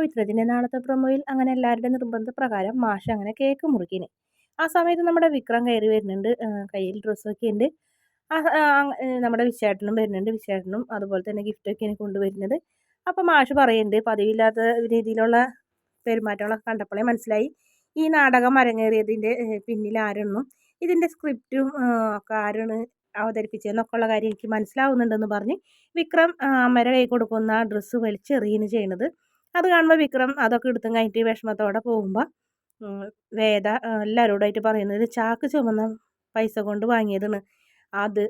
പവിത്രത്തിന്റെ നാളത്തെ പ്രൊമോയിൽ അങ്ങനെ എല്ലാവരുടെ നിർബന്ധപ്രകാരം മാഷ് അങ്ങനെ കേക്ക് മുറിക്കിന്. ആ സമയത്ത് നമ്മുടെ വിക്രം കയറി വരുന്നുണ്ട്. കയ്യിൽ ഡ്രസ്സൊക്കെ ഉണ്ട്. നമ്മുടെ വിശേഷനും വരുന്നുണ്ട്. വിശേഷനും അതുപോലെ തന്നെ ഗിഫ്റ്റൊക്കെയാണ് കൊണ്ടുവരുന്നത്. അപ്പോൾ മാഷ് പറയുന്നുണ്ട് പതിവില്ലാത്ത രീതിയിലുള്ള പെരുമാറ്റങ്ങളൊക്കെ കണ്ടപ്പോഴേ മനസ്സിലായി. ഈ നാടകം അരങ്ങേറിയതിന്റെ പിന്നിൽ ആരെന്നും ഇതിന്റെ സ്ക്രിപ്റ്റും ഒക്കെ ആരാണ് അവതരിപ്പിച്ചതെന്നൊക്കെ ഉള്ള കാര്യം എനിക്ക് മനസ്സിലാവുന്നുണ്ടെന്ന് പറഞ്ഞ് വിക്രം അമ്മയുടെ കൈ കൊടുക്കുന്ന ഡ്രസ്സ് വലിച്ചെറിയുന്നു ചെയ്യണത്. അത് കാണുമ്പോൾ വിക്രം അതൊക്കെ എടുത്തും കഴിഞ്ഞിട്ട് വിഷമത്തോടെ പോകുമ്പോൾ വേദ എല്ലാവരോടായിട്ട് പറയുന്നത് ചാക്ക് ചുമന്ന പൈസ കൊണ്ട് വാങ്ങിയതാണ്. അത്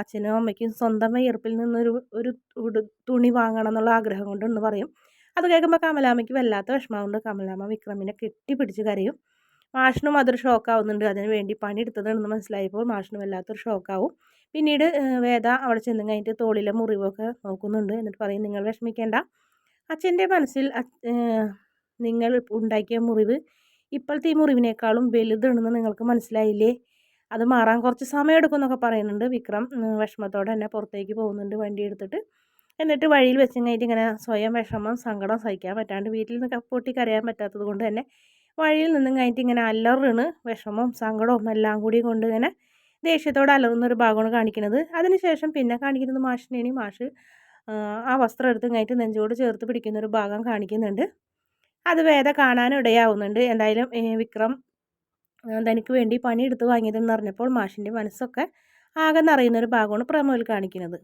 അച്ഛനും അമ്മയ്ക്കും സ്വന്തം വിയർപ്പിൽ നിന്നൊരു ഒരു തുണി വാങ്ങണം എന്നുള്ള ആഗ്രഹം കൊണ്ടെന്ന് പറയും. അത് കേൾക്കുമ്പോൾ കമലാമ്മയ്ക്ക് വല്ലാത്ത വിഷമമുണ്ട്. കമലാമ്മ വിക്രമിനെ കെട്ടിപ്പിടിച്ച് കരയും. മാഷിനും അതൊരു ഷോക്കാവുന്നുണ്ട്. അതിന് വേണ്ടി പണിയെടുത്തതാണെന്ന് മനസ്സിലായപ്പോൾ മാഷിനും വല്ലാത്തൊരു ഷോക്കാവും. പിന്നീട് വേദ അവിടെ ചെന്ന് കഴിഞ്ഞിട്ട് തോളിലെ മുറിവൊക്കെ നോക്കുന്നുണ്ട്. എന്നിട്ട് പറയും നിങ്ങൾ വിഷമിക്കേണ്ട. അച്ഛന്റെ മനസ്സിൽ നിങ്ങൾ ഉണ്ടാക്കിയ മുറിവ് ഇപ്പോഴത്തെ ഈ മുറിവിനേക്കാളും വലുതാണെന്ന് നിങ്ങൾക്ക് മനസ്സിലായില്ലേ? അത് മാറാൻ കുറച്ച് സമയം എടുക്കുമെന്നൊക്കെ പറയുന്നുണ്ട് വിക്രം. വിഷമത്തോടെ തന്നെ പുറത്തേക്ക് പോകുന്നുണ്ട് വണ്ടി എടുത്തിട്ട്. എന്നിട്ട് വഴിയിൽ വെച്ച് കഴിഞ്ഞിട്ട് ഇങ്ങനെ സ്വയം വിഷമം സങ്കടം സഹിക്കാൻ പറ്റാണ്ട് വീട്ടിൽ നിന്ന് പൊട്ടി കരയാൻ പറ്റാത്തത് കൊണ്ട് തന്നെ വഴിയിൽ നിന്നും കഴിഞ്ഞിട്ട് ഇങ്ങനെ അലറിണ് വിഷമവും സങ്കടവും എല്ലാം കൂടി കൊണ്ട് ഇങ്ങനെ ദേഷ്യത്തോടെ അലറുന്ന ഒരു ഭാഗമാണ് കാണിക്കുന്നത്. അതിനുശേഷം പിന്നെ കാണിക്കുന്നത് മാഷിനേനി മാഷ് ആ വസ്ത്രം എടുത്ത് കഴിഞ്ഞിട്ട് നെഞ്ചോട് ചേർത്ത് പിടിക്കുന്ന ഒരു ഭാഗം കാണിക്കുന്നുണ്ട്. അത് വേദ കാണാനും ഇടയാവുന്നുണ്ട് എന്തായാലും വിക്രം തനിക്ക് വേണ്ടി പണിയെടുത്ത് വാങ്ങിയതെന്ന് അറിഞ്ഞപ്പോൾ മാഷിന്റെ മനസ്സൊക്കെ ആകെ നിറയുന്നൊരു ഭാഗമാണ് പ്രമോയിൽ കാണിക്കുന്നത്.